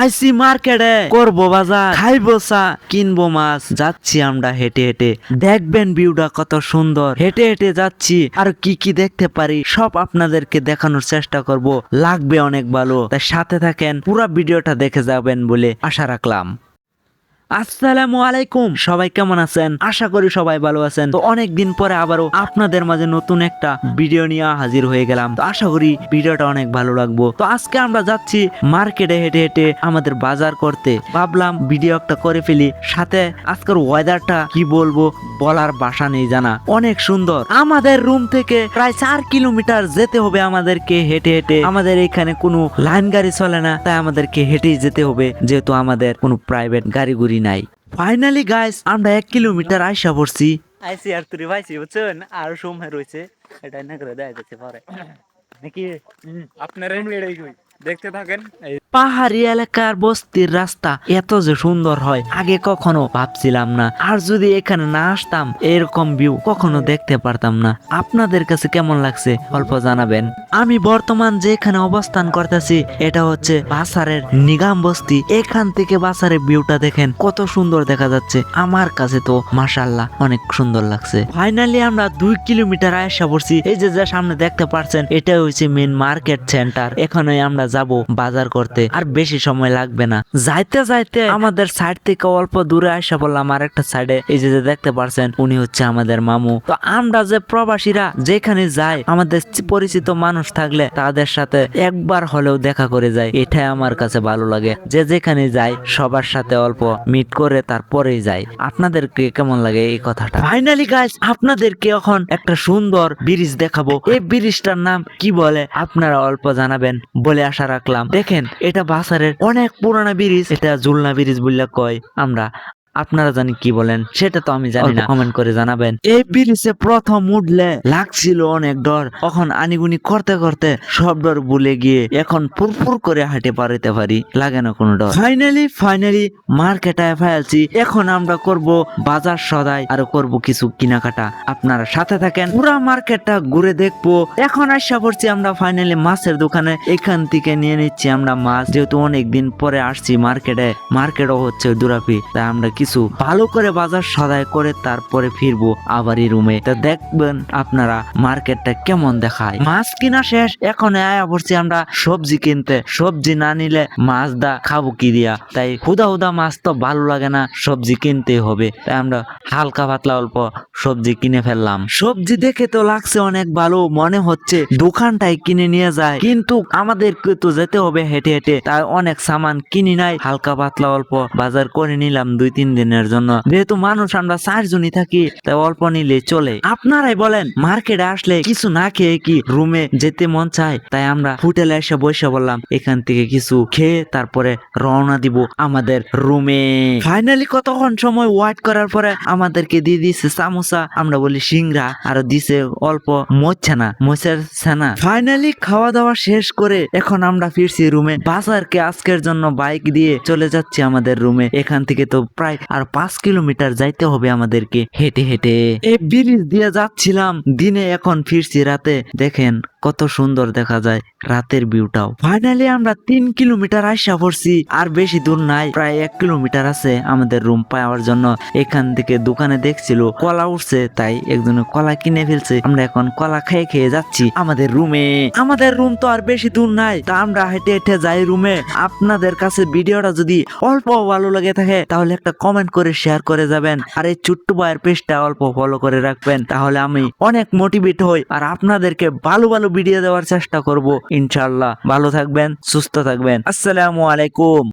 আইসি মার্কেটে করব বাজার, খাইবো চা, কিনবো মাছ। যাচ্ছি আমরা হেঁটে হেঁটে। দেখবেন ভিউটা কত সুন্দর। হেঁটে হেঁটে যাচ্ছি। আর কি কি দেখতে পারি, সব আপনাদেরকে দেখানোর চেষ্টা করব। লাগবে অনেক ভালো। তাই সাথে থাকেন, পুরো ভিডিওটা দেখে যাবেন বলে আশা রাখলাম। আসসালামু আলাইকুম। সবাই কেমন আছেন? আশা করি সবাই ভালো আছেন। তো অনেক দিন পরে আবারও আপনাদের মাঝে নতুন একটা ভিডিও নিয়ে হাজির হয়ে গেলাম। তো আশা করি ভিডিওটা অনেক ভালো লাগবো। তো আজকে আমরা যাচ্ছি মার্কেটে হেঁটে হেঁটে আমাদের বাজার করতে। ভাবলাম ভিডিও একটা করে ফেলি। সাথে আজকের ওয়েদারটা কি বলব বলার বাসা নেই জানা। অনেক সুন্দর। আমাদের রুম থেকে প্রায় চার কিলোমিটার যেতে হবে আমাদেরকে হেঁটে হেঁটে। আমাদের এখানে কোনো লাইন গাড়ি চলে না, তাই আমাদেরকে হেঁটেই যেতে হবে। যেহেতু আমাদের কোনো প্রাইভেট গাড়ি গুড়ি নাই। ফাইনালি গাইস আমরা এক কিলোমিটার আইসা পড়ছি। আইসি আর তুই ভাইছি বুঝছেন? আর সময় রয়েছে। এটা না করে দেয়া যাচ্ছে পরে। নাকি? আপনার দেখতে থাকেন পাহাড়ি এলাকার বস্তির রাস্তা এত যে সুন্দর হয়, আগে কখনো ভাবছিলাম না। আর যদি এখানে না আসতাম, এরকম ভিউ কখনো দেখতে পারতাম না। আপনাদের কাছে কেমন লাগছে? অল্প জানাবেন। আমি বর্তমান যেখানে অবস্থান করতেছি, এটা হচ্ছে বাসারের নিগাম বস্তি। এখান থেকে বাসারের ভিউটা দেখেন, কত সুন্দর দেখা যাচ্ছে। আমার কাছে তো মাসাল্লাহ অনেক সুন্দর লাগছে। ফাইনালি আমরা দুই কিলোমিটার আয়সা পড়ছি। এই যে যা সামনে দেখতে পারছেন এটা হচ্ছে মেন মার্কেট সেন্টার এখানে আমরা যাব বাজার করতে, আর বেশি সময় লাগবে না। যাইতে যাইতে আমাদের সাইড থেকে অল্প দূরে আসা বললাম আর একটা সাইডে এই যে দেখতে পারছেন, উনি হচ্ছে আমাদের মামু। তো আমরা যে প্রবাসীরা, যেখানে যাই, আমাদের পরিচিত মানুষ থাকলে তাদের সাথে একবার হলেও দেখা করে যায় এটাই আমার কাছে ভালো লাগে। যে যেখানে যাই, সবার সাথে অল্প মিট করে তারপরেই যাই। আপনাদেরকে কেমন লাগে এই কথাটা? ফাইনালি গাইস আপনাদেরকে এখন একটা সুন্দর ব্রিজ দেখাবো। এই ব্রিজটার নাম কি বলে? আপনারা অল্প জানাবেন। বলে আশা রাখলাম। দেখেন এটা বাসারের অনেক পুরানা ব্রিজ এটা জুলনা ব্রিজ বললে কয়। আমরা আপনারা জানি কি বলেন সেটা তো আমি জানি না। কমেন্ট করে জানাবেন। এই ব্রিজে প্রথম উঠলে লাগছিল অনেক ডর। এখন আনিগুনি করতে করতে সব ডর ভুলে গিয়ে এখন ফুরফুর করে হাঁটে পারিতে পারি। লাগে না কোনো ডর। ফাইনালি ফাইনালি মার্কেটে ফেলছি। এখন আমরা করব বাজার সদাই আর করব কিছু কেনাকাটা। আপনারা সাথে থাকেন। পুরা মার্কেটটা ঘুরে দেখব। এখন আসা করছি আমরা ফাইনালি মাছের দোকানে এখান থেকে নিয়ে নিচ্ছি আমরা মাছ। যেহেতু অনেক দিন পরে আসছি মার্কেটে মার্কেটও হচ্ছে দুরাপি। তাই আমরা কিছু ভালো করে বাজার সদাই করে তারপরে ফিরবো আবারই রুমে। তা দেখবেন আপনারা মার্কেটটা কেমন দেখায়। মাছ কিনা শেষ এখন আয়া পড়ছি আমরা সবজি কিনতে। সবজি না নিলে মাছ দা খাব কি দিয়া? তাই হুদা হুদা মাছ তো ভালো লাগে না, সবজি কিনতে হবে। তাই আমরা হালকা পাতলা অল্প সবজি কিনে ফেললাম। সবজি দেখে তো লাগছে অনেক ভালো, মনে হচ্ছে দোকানটাই কিনে নিয়ে যায়। কিন্তু আমাদেরকে তো যেতে হবে হেঁটে হেঁটে। তাই অনেক সামান কিনি নাই, হালকা পাতলা অল্প বাজার করে নিলাম দুই তিন দিনের জন্য। যেহেতু মানুষ, আমরা চারজনই থাকি, তাই অল্প নিলে চলে। আপনারাই বলেন, মার্কেটে আসলে কিছু না খেয়ে কি রুমে যেতে মন চায়? তাই আমরা হোটেলে এসে বসে বললাম, এখান থেকে কিছু খেয়ে তারপরে রওনা দিব আমাদের রুমে। ফাইনালি কতক্ষণ সময় ওয়েট করার পরে আমাদেরকে দিয়ে দিয়েছে সামোসা। আমরা বলি সিংরা আর দিছে অল্প মোচ্ছানা মোচের ছানা। ফাইনালি খাওয়া দাওয়া শেষ করে এখন আমরা ফিরছি রুমে। বাজারকে আজকের জন্য বাইক দিয়ে চলে যাচ্ছি আমাদের রুমে। এখান থেকে তো প্রায় আর পাঁচ কিলোমিটার যাইতে হবে আমাদেরকে। হেঁটে হেঁটে। এই ব্রিজ দিয়ে যাচ্ছিলাম। দিনে এখন ফিরছি রাতে। দেখেন কত সুন্দর দেখা যায় রাতের ভিউটাও। ফাইনালি আমরা তিন কিলোমিটার আসা পড়ছি, আর বেশি দূর নাই, প্রায় এক কিলোমিটার আছে আমাদের রুম পাওয়ার জন্য। এখান থেকে দোকানে দেখছিল কলা উঠছে, তাই একজনে কলা কিনে ফেলছে। আমরা এখন কলা খেয়ে খেয়ে যাচ্ছি আমাদের রুমে আমাদের রুম তো আর বেশি দূর নাই, তা আমরা হেঁটে হেঁটে যাই রুমে আপনাদের কাছে ভিডিওটা যদি অল্প ভালো লাগে থাকে, তাহলে একটা কমেন্ট করে শেয়ার করে যাবেন। আর এই ছোট্ট ভাইয়ের পেজটা অল্প ফলো করে রাখবেন, তাহলে আমি অনেক মোটিভেট হই। আর আপনাদেরকে ভালো ভালো ভিডিও দেওয়ার চেষ্টা করব ইনশাল্লাহ ভালো থাকবেন সুস্থ থাকবেন। আসসালামু আলাইকুম।